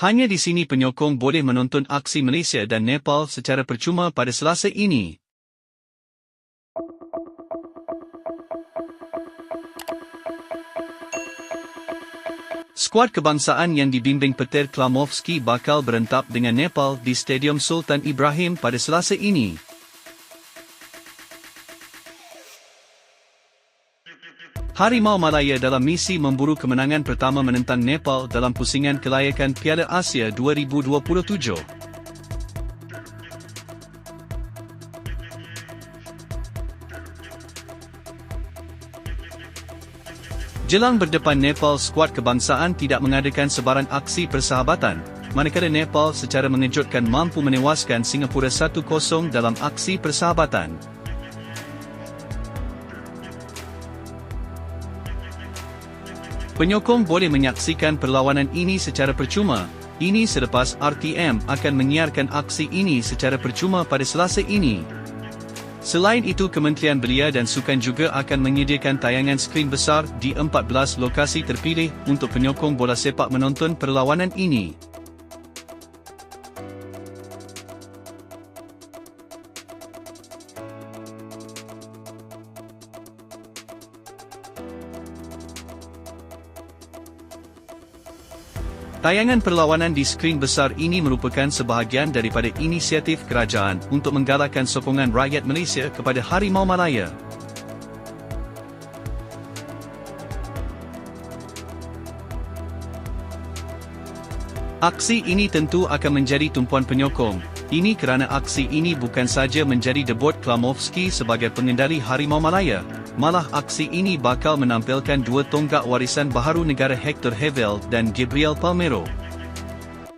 Hanya di sini penyokong boleh menonton aksi Malaysia dan Nepal secara percuma pada Selasa ini. Skuad kebangsaan yang dibimbing Peter Klamovski bakal berentap dengan Nepal di Stadium Sultan Ibrahim pada Selasa ini. Harimau Malaya dalam misi memburu kemenangan pertama menentang Nepal dalam pusingan kelayakan Piala Asia 2027. Jelang berdepan Nepal skuad kebangsaan tidak mengadakan sebarang aksi persahabatan, manakala Nepal secara mengejutkan mampu menewaskan Singapura 1-0 dalam aksi persahabatan. Penyokong boleh menyaksikan perlawanan ini secara percuma. Ini selepas RTM akan menyiarkan aksi ini secara percuma pada Selasa ini. Selain itu Kementerian Belia dan Sukan juga akan menyediakan tayangan skrin besar di 14 lokasi terpilih untuk penyokong bola sepak menonton perlawanan ini. Tayangan perlawanan di skrin besar ini merupakan sebahagian daripada inisiatif kerajaan untuk menggalakkan sokongan rakyat Malaysia kepada Harimau Malaya. Aksi ini tentu akan menjadi tumpuan penyokong. Ini kerana aksi ini bukan saja menjadi debut Klamovski sebagai pengendali Harimau Malaya, Malah aksi ini bakal menampilkan dua tonggak warisan baharu negara Hector Havel dan Gabriel Palmero.